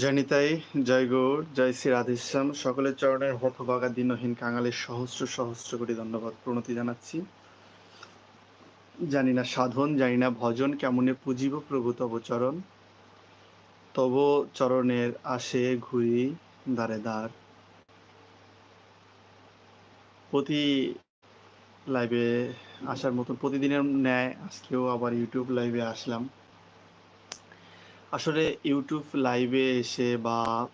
জানিতাই জয় গৌর জয় শ্রী রাধেশ্যাম সকলের চরণের হতভাগা দিনহীন কাঙালের সহস্র সহস্র কোটি ধন্যবাদ প্রণতি জানাচ্ছি। জানি না সাধন, জানি না ভজন, কেমনে পুজিব প্রভু তব চরণ। তব চরণের আসে ঘুরি দ্বারে দ্বার। প্রতি লাইভে আসার মতন, প্রতিদিনের ন্যায় আজকেও আবার ইউটিউব লাইভে আসলাম। আসলে ইউটিউব লাইভে এসে বা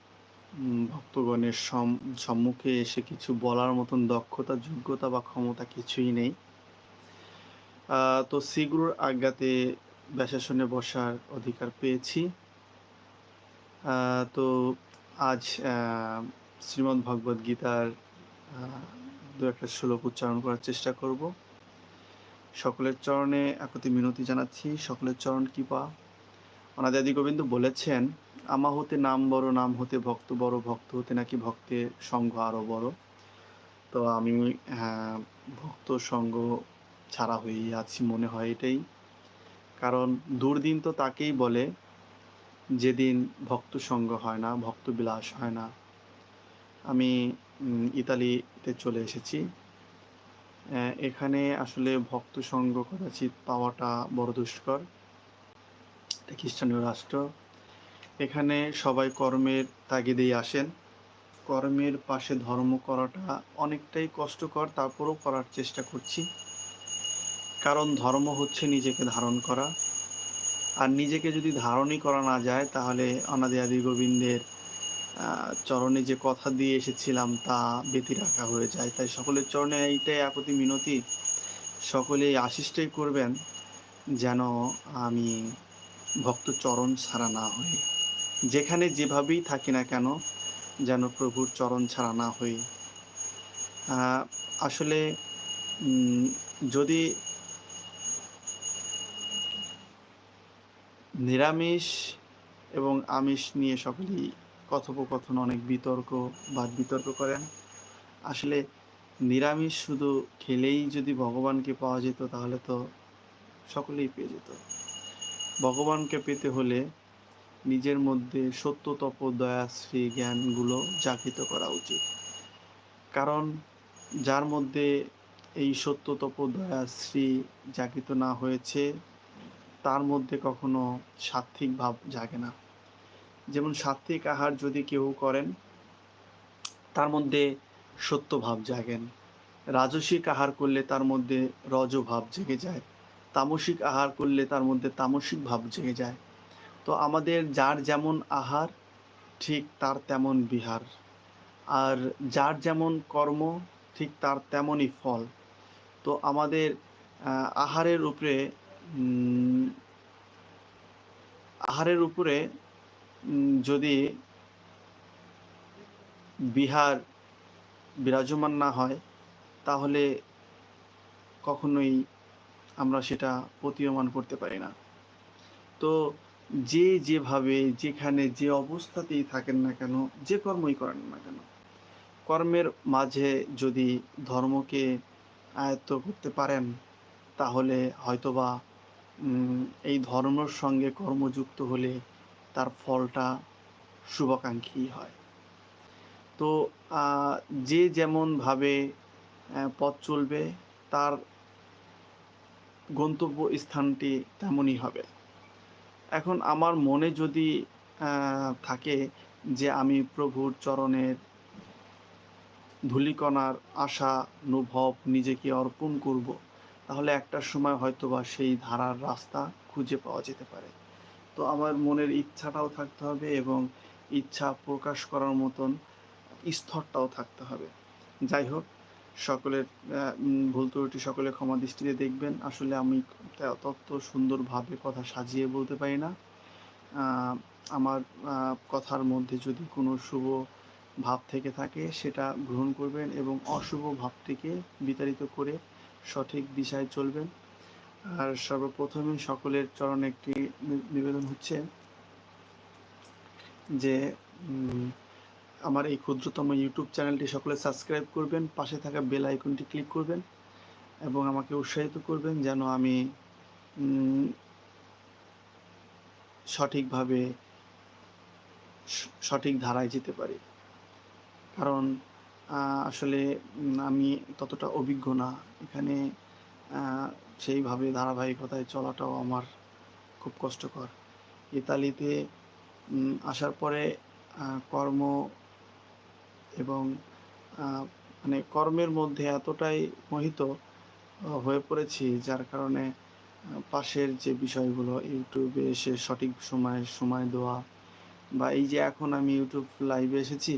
ভক্তগণের সম- সম্মুখে এসে কিছু বলার মতন দক্ষতা, যোগ্যতা বা ক্ষমতা কিছুই নেই। তো শ্রীগুরুর আজ্ঞাতে ব্যাসাসনে বসার অধিকার পেয়েছি। তো আজ শ্রীমদ্ ভগবদ গীতার দু একটা শ্লোক উচ্চারণ করার চেষ্টা করব। সকলের চরণে একতি মিনতি জানাচ্ছি। সকলের চরণ কৃপা। অনাদাদি গোবিন্দ বলেছেন আমা হতে নাম বড় নাম হতে ভক্ত বড় ভক্ত হতে নাকি ভক্তের সঙ্গ আরও বড়? তো আমি হ্যাঁ, ভক্ত সঙ্গ ছাড়া হয়েই আছি মনে হয় এটাই। কারণ দুর্দিন তো তাকেই বলে যেদিন ভক্ত সঙ্গ হয় না ভক্ত বিলাস হয় না। আমি ইতালিতে চলে এসেছি। এখানে আসলে ভক্ত সঙ্গ কদাচিৎ পাওয়াটা বড় দুষ্কর। খ্রিস্টানীয় রাষ্ট্র। এখানে সবাই কর্মের তাগিদেই আসেন। কর্মের পাশে ধর্ম করাটা অনেকটাই কষ্টকর, তারপরেও করার চেষ্টা করছি। কারণ ধর্ম হচ্ছে নিজেকে ধারণ করা। আর নিজেকে যদি ধারণই করা না যায়, তাহলে অনাদি আদি গোবিন্দের চরণে যে কথা দিয়ে এসেছিলাম তা ব্যতি রাখা হয়ে যায়। তাই সকলের চরণে এইটাই একতি মিনতি। সকলেই আশিসটাই করবেন যেন আমি ভক্ত চরণ ছাড়া না হই যেখানে যেভাবেই থাকি না কেন যেন প্রভুর চরণ ছাড়া না আহ, আসলে যদি নিরামিষ এবং আমিষ নিয়ে সকলেই কথোপকথন অনেক বিতর্ক বা বিতর্ক করেন আসলে নিরামিষ শুধু খেলেই যদি ভগবানকে পাওয়া যেত তাহলে তো সকলেই পেয়ে যেত। ভগবানকে পেতে হলে নিজের মধ্যে সত্য তপ দয়া শ্রী জ্ঞানগুলো জাগৃত করা উচিত। কারণ যার মধ্যে এই সত্য তপ দয়া শ্রী জাগৃত না হয়েছে, তার মধ্যে কখনো সাত্ত্বিক ভাব জাগে না। যেমন সাত্ত্বিক আহার যদি কেউ করেন, তার মধ্যে সত্য ভাব জাগেন। রাজসিক আহার করলে তার মধ্যে রজ ভাব জেগে যায়। তামসিক আহার করলে তার মধ্যে তামসিক ভাব জেগে যায়। তো আমাদের যার যেমন আহার, ঠিক তার তেমন বিহার। আর যার যেমন কর্ম, ঠিক তার তেমনই ফল। তো আমাদের আহারের উপরে আহারের উপরে যদি বিহার বিরাজমান না হয়, তাহলে কখনোই আমরা সেটা প্রতীয়মান করতে পারি না। তো যে যেভাবে, যেখানে যে অবস্থাতেই থাকেন না কেন, যে কর্মই করেন না কেন, কর্মের মাঝে যদি ধর্মকে আয়ত্ত করতে পারেন, তাহলে হয়তোবা এই ধর্মের সঙ্গে কর্মযুক্ত হলে তার ফলটা শুভাকাঙ্ক্ষী হয়। তো যে যেমনভাবে পথ চলবে, তার গন্তব্য স্থানটি তেমনই হবে। এখন আমার মনে যদি থাকে যে আমি প্রভুর চরণের ধুলিকণার আশা, অনুভব নিজেকে অর্পণ করব, তাহলে একটা সময় হয়তোবা সেই ধারার রাস্তা খুঁজে পাওয়া যেতে পারে। তো আমার মনের ইচ্ছাটাও থাকতে হবে এবং ইচ্ছা প্রকাশ করার মতন স্তরটাও থাকতে হবে। যাই হোক সকলের ভুল ত্রুটি সকলে ক্ষমা দৃষ্টিতে দেখবেন। আসলে আমি তত সুন্দরভাবে কথা সাজিয়ে বলতে পারি না। আমার কথার মধ্যে যদি কোনো শুভ ভাব থেকে থাকে, সেটা গ্রহণ করবেন এবং অশুভ ভাবটিকে বিতাড়িত করে সঠিক দিশায় চলবেন। আর সর্বপ্রথমে সকলের চরণে একটি নিবেদন হচ্ছে যে আমার এই ক্ষুদ্রতম ইউটিউব চ্যানেলটি সকলে সাবস্ক্রাইব করবেন, পাশে থাকা বেল আইকনটি ক্লিক করবেন এবং আমাকে উৎসাহিত করবেন যেন আমি সঠিকভাবে সঠিক ধারায় যেতে পারি। কারণ আসলে আমি ততটা অভিজ্ঞ না। এখানে সেইভাবে ধারাবাহিকতায় চলাটাও আমার খুব কষ্টকর। ইতালিতে আসার পরে কর্ম এবং মানে কর্মের মধ্যে এতটাই মোহিত হয়ে পড়েছি, যার কারণে পাশের যে বিষয়গুলো, ইউটিউবে এসে সঠিক সময়ে সময় দেওয়া বা এই যে এখন আমি ইউটিউব লাইভে এসেছি,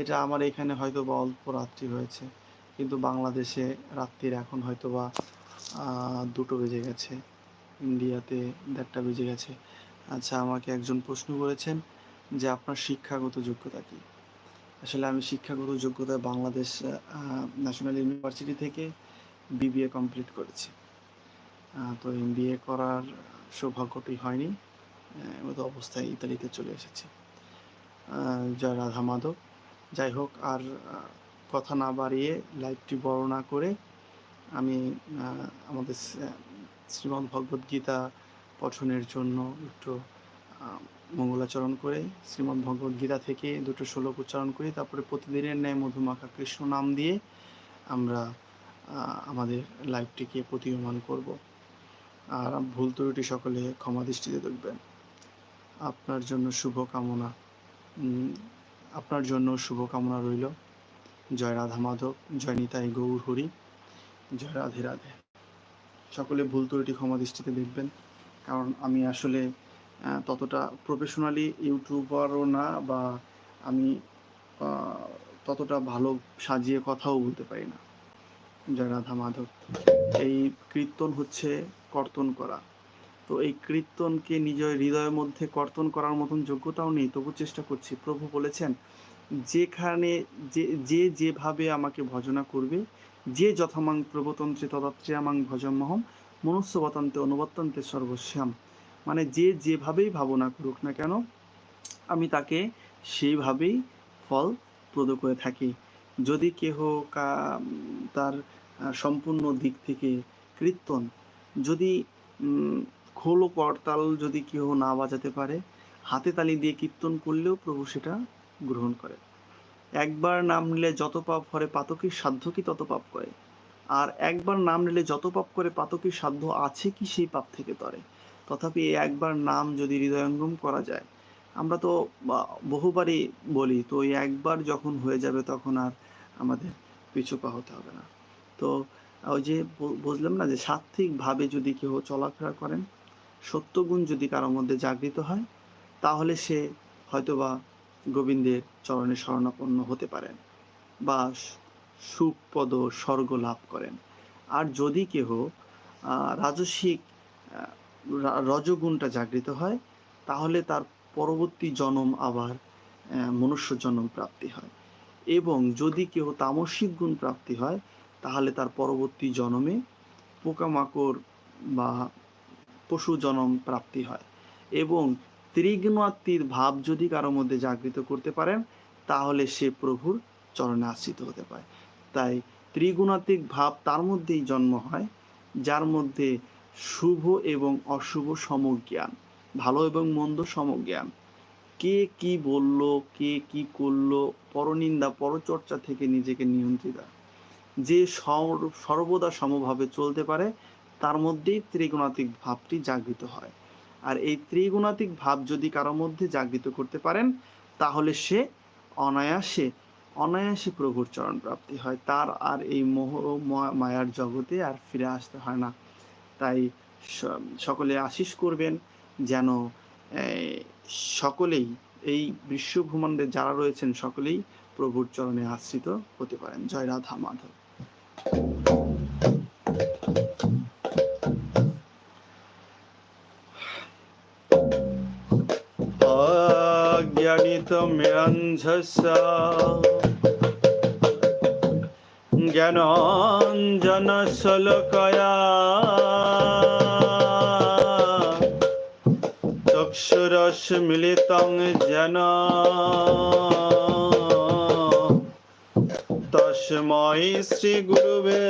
এটা আমার এখানে হয়তো বা অল্প রাত্রি হয়েছে, কিন্তু বাংলাদেশে রাত্রির এখন হয়তো বা দুটো বেজে গেছে, ইন্ডিয়াতে দেড়টা বেজে গেছে। আচ্ছা আমাকে একজন প্রশ্ন করেছেন যে আপনার শিক্ষাগত যোগ্যতা কি? আসলে আমি শিক্ষাগত যোগ্যতা বাংলাদেশ ন্যাশনাল ইউনিভার্সিটি থেকে বিবিএ কমপ্লিট করেছি। তো এমবিএ করার সৌভাগ্যটি হয়নি। আহ, মতো অবস্থায় ইতালিতে চলে এসেছি। জয় রাধা মাধব। যাই হোক আর কথা না বাড়িয়ে লাইভটি বড় না করে আমি আমাদের শ্রী- শ্রীমদ্ ভগবদ গীতা পঠনের জন্য একটু মঙ্গলাচরণ করে, শ্রীমদ্ ভগবদ গীতা থেকে দুটো শ্লোক উচ্চারণ করি, তারপরে প্রতিদিনের ন্যায় মধুমাখা কৃষ্ণ নাম দিয়ে আমরা আমাদের লাইফটিকে প্রতীয়মান করব। আর ভুল ত্রুটি সকলে ক্ষমা দৃষ্টিতে দেখবেন। আপনার জন্য শুভ কামনা আপনার জন্য শুভ কামনা রইল। জয় রাধা মাধব, জয় নিতাই গৌর হরি, জয় রাধে রাধে। সকলে ভুল ত্রুটি ক্ষমা দৃষ্টিতে দেখবেন, কারণ আমি আসলে ততটা প্রফেশনালি ইউটিউবারও না বা আমি ততটা ভালো সাজিয়ে কথাও বলতে পারি না। জয় রাধা মাধব, এই কীর্তন হচ্ছে কর্তন করা। তো এই কীর্তনকে নিজের হৃদয়ের মধ্যে কর্তন করার মতন যোগ্যতাও নেই, তবু চেষ্টা করছি। প্রভু বলেছেন, যেখানে যে যে যেভাবে আমাকে ভজনা করবে, যে যথামাং প্রবতন্ত্রে তদাত্রেয়ামাং ভজমহম মনুষ্যবতান্তে অনুবর্তন্তে সর্বস্যাম। মানে যে যেভাবেই ভাবনা করুক না কেন, আমি তাকে সেইভাবেই ফল প্রদ করে থাকি। যদি কেহ তার সম্পূর্ণ দিক থেকে কীর্তন যদি খোল করতাল যদি কেহ না বাজাতে পারে, হাতে তালি দিয়ে কীর্তন করলেও প্রভু সেটা গ্রহণ করে। একবার নাম নিলে যত পাপ করে, পাতকীর সাধ্য কি তত পাপ করে? আর একবার নাম নিলে যত পাপ করে, পাতকীর সাধ্য আছে কি সেই পাপ থেকে তরে? তথাপি একবার নাম যদি হৃদয়ঙ্গম করা যায় আমরা তো বহুবারই বলি তো এই একবার যখন হয়ে যাবে তখন আর আমাদের পিছু পা হতে হবে না। তো ওই যে বুঝলাম না যে সাত্ত্বিকভাবে যদি কেউ চলাফেরা করেন সত্যগুণ যদি কারোর মধ্যে জাগৃত হয় তাহলে সে হয়তোবা গোবিন্দের চরণে শরণাপন্ন হতে পারেন বা স- সুপদ স্বর্গ লাভ করেন। আর যদি কেহ আহ, রাজসিক আহ, রা- রজগুণটা জাগৃত হয়, তাহলে তার পরবর্তী জন্ম আবার মনুষ্য জন্ম প্রাপ্তি হয়। এবং যদি কেউ তামসিক গুণ প্রাপ্তি হয়, তাহলে তার পরবর্তী জন্মে পোকামাকড় বা পশু জনম প্রাপ্তি হয়। এবং ত্রিগুণাত্মীর ভাব যদি কারোর মধ্যে জাগৃত করতে পারেন, তাহলে সে প্রভুর চরণে আশ্রিত হতে পারে। তাই ত্রিগুণাত্মিক ভাব তার মধ্যেই জন্ম হয়, যার মধ্যে শুভ এবং অশুভ সমজ্ঞান, ভালো এবং মন্দ সমজ্ঞান। কে কি বলল, কে কি করল, পরনিন্দা, পরচর্চা থেকে নিজেকে নিয়ন্ত্রিত। যে সর্বদা সমভাবে চলতে পারে, তার মধ্যেই ত্রিগুণাতিক ভাবটি জাগৃত হয়। আর এই ত্রিগুণাতিক ভাব যদি কারোর মধ্যে জাগৃত করতে পারেন, তাহলে সে অনায়াসে অনায়াসে প্রভুর চরণ প্রাপ্তি হয়। তার আর এই মোহ মায়ার জগতে আর ফিরে আসতে হয় না। তাই স- সকলে আশিস করবেন যেন এই, সকলেই এই বিশ্বভ্রমণ্ডে যারা রয়েছেন সকলেই প্রভুর চরণে আশ্রিত হতে পারেন জয় রাধা মাধব अज्ञानितमिरन्धस्य ज्ञानाञ्जनशलकया রস রসমিলিতং যেন। তস্মৈ শ্রীগুরুবে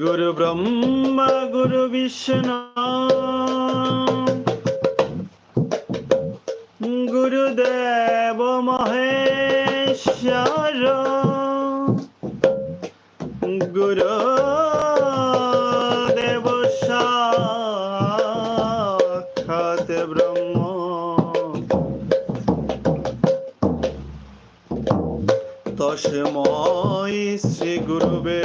গুরু ব্রহ্মা গুরু বিষ্ণু। গুরুদেব মহেশ্বর। গুরু দেব সাক্ষাৎ ব্রহ্ম তস্মৈ শ্রী গুরুবে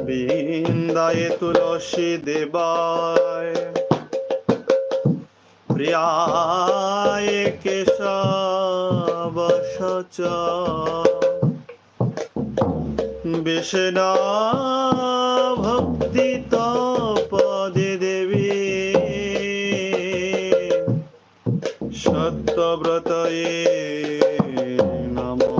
বৃন্দায় তুলসী দেবায় প্রিয়ায় সচ বিষ্ণা ভক্তি পদে দেবী। সত্যব্রতয়ে নমো নমো।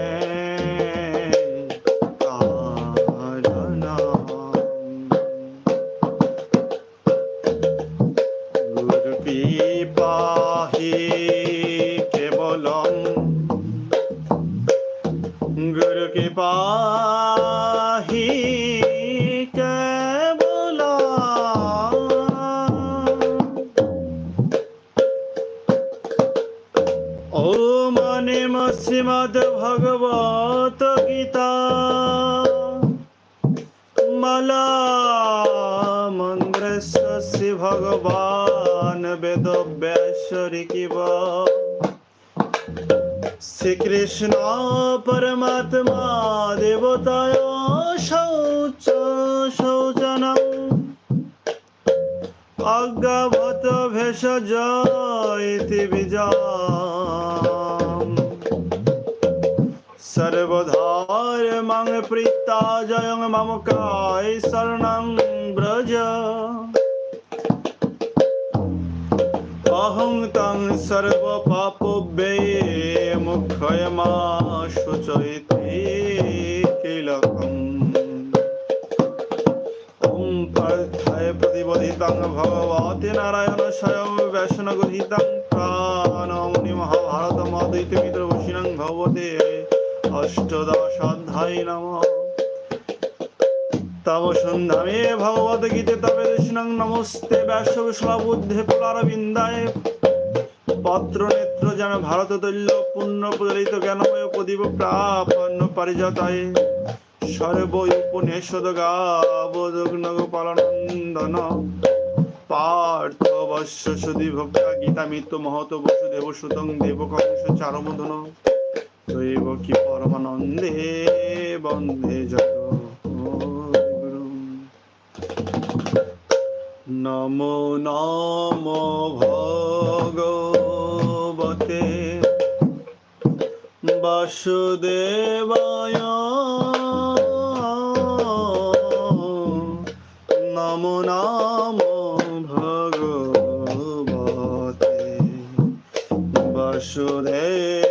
ভগবান বেদ ব্যাসরি কিব শ্রীকৃষ্ণ পরমাত্মা দেবতায় শৌচ শৌচনম। অজ্ঞাভত ভেষজ ইতি বিজাম। সর্বধার মাং প্রীতা জয়ং মম কায় শরণং ব্রজ। অহং তং সর্ব মা ওম পার্থায় প্রতিবোধিতং ভগবতে নারায়ণ স্বয়ং বৈষ্ণগোহিতং প্রাণমুনি মহাভারতম অদ্বৈত মিত্র ভগবতে অষ্টদশাধ্যায় নম তব সন্ধামে ভগবত গীতে তবে দৃষ্ণং নমস্তে ব্যাস বুদ্ধে পুলারবিন্দায়। পত্র নেত্র যেন ভারত তৈল্য পুণ্য প্রদলিত জ্ঞানময় প্রদীপ প্রাপন্ন পারিজাতায়। সর্ব উপনিষদ গাবদগ্ন গোপালনন্দন। পার্থ বর্ষ সুধি ভক্তা গীতা মিত্র মহত বসুদেব সুতং দেব কংস চারমধন দৈব কি পরমানন্দে বন্দে জগ নমো নমো ভগবতে। বাসুদেবায় নমো নমো ভগবতে। বাসুদেবায়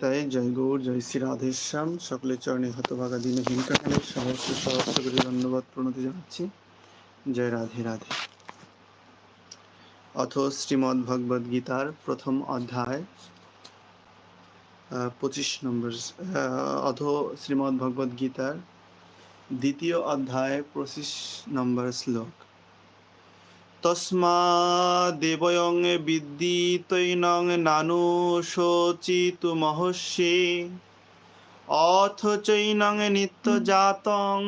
জানিতায় জয় গৌর, জয় শ্রী রাধেশ্যাম। সকলের চরণে হতভাগা দিনে হিংকাকালের সমস্ত সহস্র করে ধন্যবাদ প্রণতি জানাচ্ছি। জয় রাধে রাধে। অথ শ্রীমদ্ ভগবদ গীতার প্রথম অধ্যায় পঁচিশ নম্বর অথ শ্রীমদ্ ভগবদ গীতার দ্বিতীয় অধ্যায়, পঁচিশ নম্বর শ্লোক। তস্মাদেবয়ং বিদ্যিতৈনং নানু শোচিতু মহস্যে অথ চৈনং নিত্যজাতং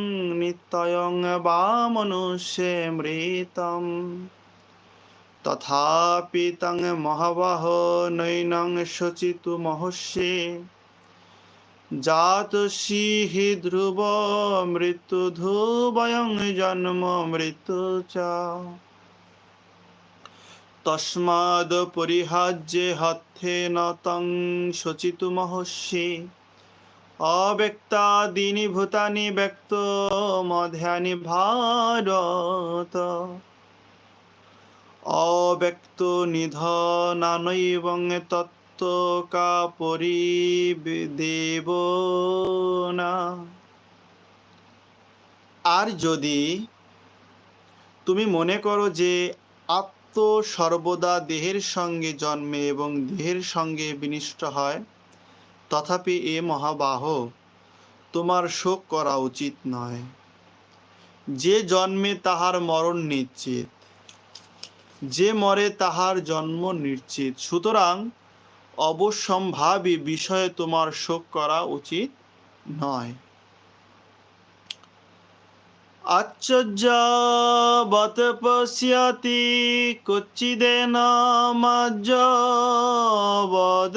নিত্যয়ং বা মনুষ্যে মৃতম। তথাপি তং মহাবাহ নৈনং শোচিতু মহস্যে জাতসি হি ধ্রুব মৃত্যু ধ্রুবয়ং জন্ম মৃত্যু চ। তস্মাদ পরিহাজ্যে হত্যেন তং শচিতু মহস্যে অব্যক্তাদীনি ভূতানি ব্যক্ত মধ্যানি ভারত। অব্যক্ত নিধনানৈবং তত্ত্ব কা পরিদেব না আর যদি তুমি মনে করো যে আত্ম সর্বদা দেহের সঙ্গে জন্মে এবং দেহের সঙ্গে বিনিষ্ট হয়। তথাপি এ মহাবাহ তোমার শোক করা উচিত নয়। যে জন্মে তাহার মরণ নিশ্চিত, যে মরে তাহার জন্ম নিশ্চিত, সুতরাং অবশ্যম্ভাবী বিষয়ে তোমার শোক করা উচিত নয়। আশ্চর্যবত পশ্যতি কচ্চিদেন বদ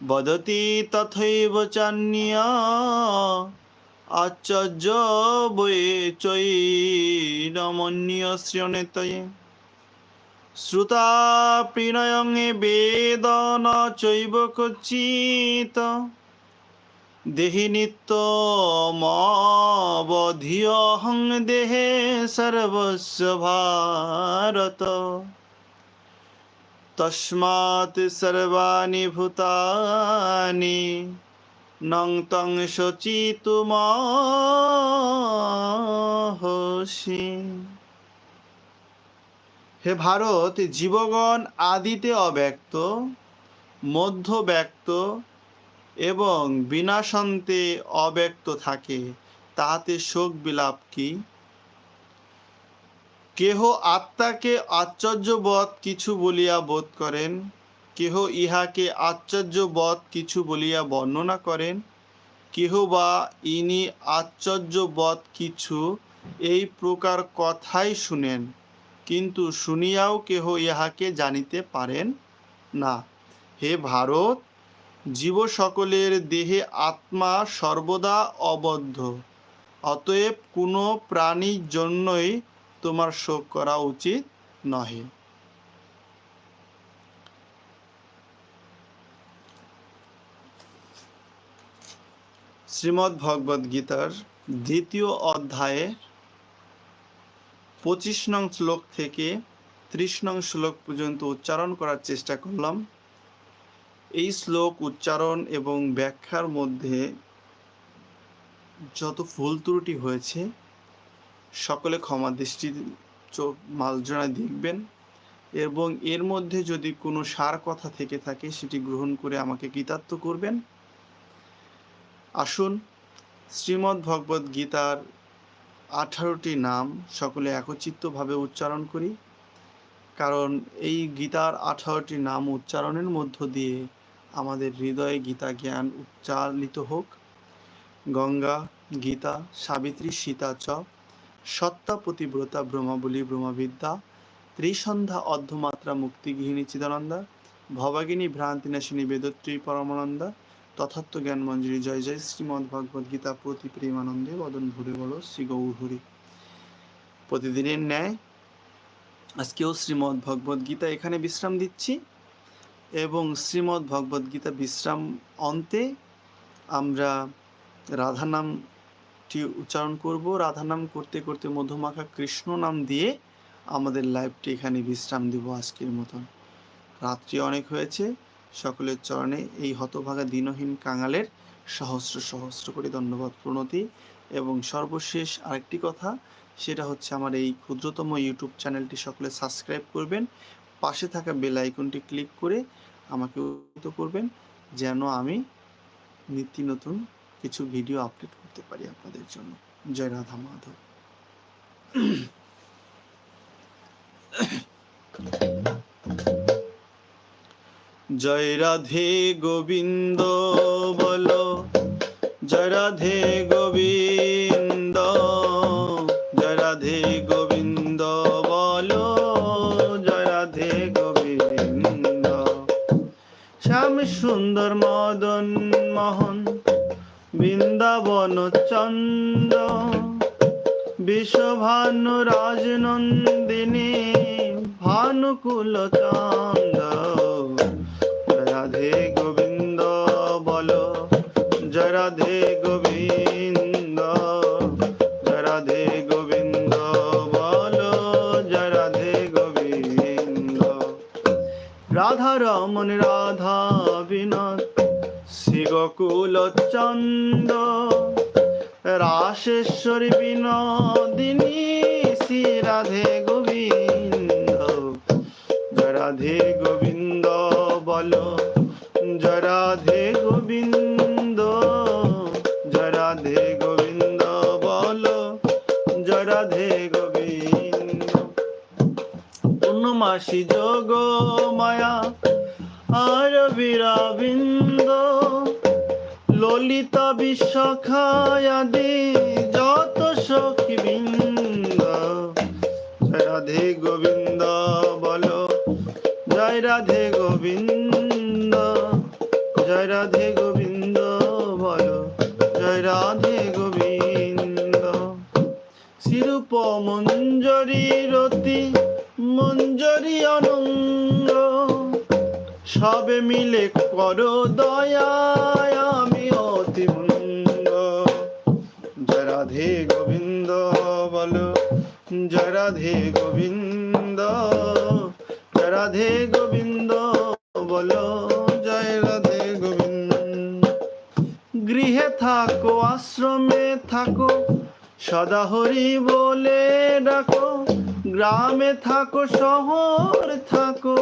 বদতি তথৈব চান্যা আশ্চর্য বয়ে চৈনমন্যশ্রণেতয়ে শ্রুতা প্রিণয়ং বেদ ন চৈব কচিত দেহি নিত্য মবধিয়হং দেহে সর্বস্ব ভারত। তস্মাৎ সর্বাণি ভূতানি নং তং শচিতুমহসি হে ভারত, জীবগণ আদিতে অব্যক্ত মধ্য ব্যক্ত এবং বিনাশান্তে অব্যক্ত থাকে তাহাতে শোক বিলাপ কি? কেহ আত্মাকে আশ্চর্যবৎ কিছু বলিয়া বোধ করেন, কেহ ইহাকে আশ্চর্যবৎ কিছু বলিয়া বর্ণনা করেন, কেহ বা ইনি আশ্চর্যবৎ কিছু এই প্রকার কথাই শুনেন, কিন্তু শুনিয়াও কেহ ইহাকে জানিতে পারেন না। হে ভারত জীব সকলের দেহে আত্মা সর্বদা অবদ্ধ, অতএব কোনো প্রাণীর জন্যই তোমার শোক করা উচিত নহে। শ্রীমদ্ ভগবদ গীতার দ্বিতীয় অধ্যায়ে পঁচিশ নং শ্লোক থেকে ত্রিশ নং শ্লোক পর্যন্ত উচ্চারণ করার চেষ্টা করলাম। এই শ্লোক উচ্চারণ এবং ব্যাখ্যার মধ্যে যত ভুল ত্রুটি হয়েছে, সকলে ক্ষমা দৃষ্টি চোখ মার্জনায় দেখবেন এবং এর মধ্যে যদি কোনো সার কথা থেকে থাকে, সেটি গ্রহণ করে আমাকে কৃতার্থ করবেন। আসুন শ্রীমদ্ ভগবদ গীতার আঠারোটি নাম সকলে একচিত্তভাবে উচ্চারণ করি। কারণ এই গীতার আঠারোটি নাম উচ্চারণের মধ্য দিয়ে আমাদের হৃদয়ে গীতা জ্ঞান উচ্চারিত হোক। গঙ্গা, গীতা, সাবিত্রী, সীতা চ, সত্তা পতিব্রতা ব্রহ্মাবলী, ব্রহ্মবিদ্যা, ত্রিসন্ধ্যা, অর্ধমাত্রা, মুক্তিগৃহিণী চিদানন্দা, ভবাগিনী ভ্রান্তিনাশিনী বেদত্রী, পরমানন্দা তথাত্ম জ্ঞান মঞ্জুরি, জয় জয়, শ্রীমদ্ ভগবদ গীতা, প্রতি প্রেমানন্দে বদন ভুরে বলো, শ্রী গৌরহরি প্রতিদিনের ন্যায়, আজকেও শ্রীমদ্ ভগবদ গীতা এখানে বিশ্রাম দিচ্ছি। এবং শ্রীমদ্ ভগবদ গীতা বিশ্রাম অন্তে আমরা রাধা নামটি উচ্চারণ করব। রাধা নাম করতে করতে মধুমাখা কৃষ্ণ নাম দিয়ে আমাদের লাইভটি এখানে বিশ্রাম দিব আজকের মতন। রাত্রি অনেক হয়েছে, সকলের চরণে এই হতভাগা দিনহীন কাঙালের সহস্র সহস্র করে ধন্যবাদ প্রণতি। এবং সর্বশেষ আরেকটি কথা, সেটা হচ্ছে আমার এই ক্ষুদ্রতম ইউটিউব চ্যানেলটি সকলে সাবস্ক্রাইব করবেন। পাশে থাকা বেল আইকনটি ক্লিক করে আমাকে উদ্বুদ্ধ করবেন যেন আমি নিত্য নতুন কিছু ভিডিও আপলোড করতে পারি আপনাদের জন্য। জয় রাধা মাধব। জয় রাধে গোবিন্দ বলো, জয় রাধে গোবিন্দ শ্যাম সুন্দর মদন মোহন, বৃন্দাবন চন্দ্র বিশ্বভানু রাজনন্দিনী ভানুকুল চন্দ্র। রাধে গোবিন্দ বলো, জয় রাধে গোবিন্দ। শ্রী গোকুল চন্দ্র রাশেশ্বরী বিনোদিনী, শ্রী রাধে গোবিন্দ। রাধে গোবিন্দ, বলো। জয় রাধে গোবিন্দ, জয় রাধে গোবিন্দ, বলো। জয় রাধে গোবিন্দ। পূর্ণমাসী যোগ মায়া আর বীরাবিন্দ। ললিতা বিশ্বখায়াদি যত সখী বৃন্দ জয় রাধে গোবিন্দ, বলো। জয় রাধে গোবিন্দ, জয় রাধে গোবিন্দ, বলো। জয় রাধে গোবিন্দ। শিরূপ মঞ্জরি রতি, মঞ্জরি অনঙ্গ। সবে মিলে করো দয়ায় আমি মন্দ জয় রাধে গোবিন্দ, বলো। জয় রাধে গোবিন্দ, জয় রাধে গোবিন্দ, বলো। জয় রাধে গোবিন্দ। গৃহে থাকো, আশ্রমে থাকো, সদা হরি বলে ডাকো। গ্রামে থাকো, শহর থাকো,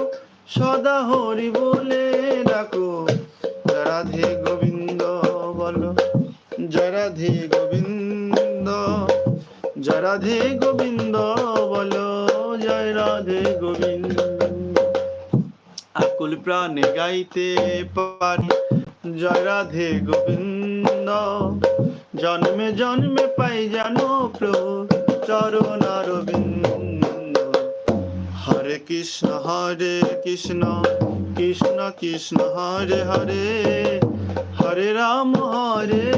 সদা হরি বলে ডাকো। রাধে রাধে গোবিন্দ, জয় রাধে গোবিন্দ, বলো জয় রাধে গোবিন্দ। আকুল প্রাণে গাইতে পারি, জয় রাধে গোবিন্দ। জন্মে জন্মে পাই জানো প্রভু, চরণ অরবিন্দ। হরে কৃষ্ণ হরে কৃষ্ণ কৃষ্ণ কৃষ্ণ, হরে হরে। হরে রাম, হরে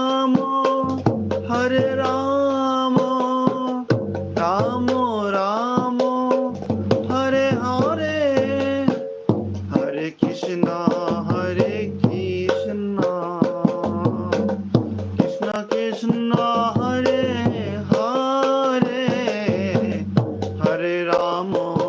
রাম।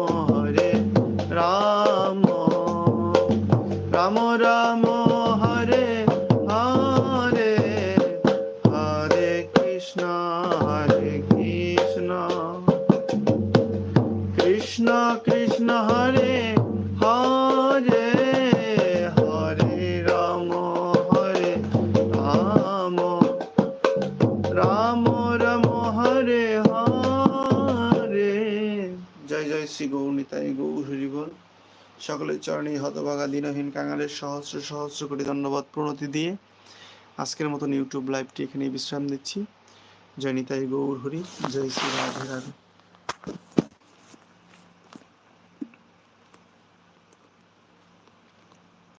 সকলের চরণে হতভাগা, দিনহীন কাঙালের সহস্র সহস্র কোটি ধন্যবাদ প্রণতি দিয়ে আজকের মতন ইউটিউব লাইভটি এখানে বিশ্রাম দিচ্ছি জয়নিতাই গৌর হরি, জয় শ্রী রাধে রাধে।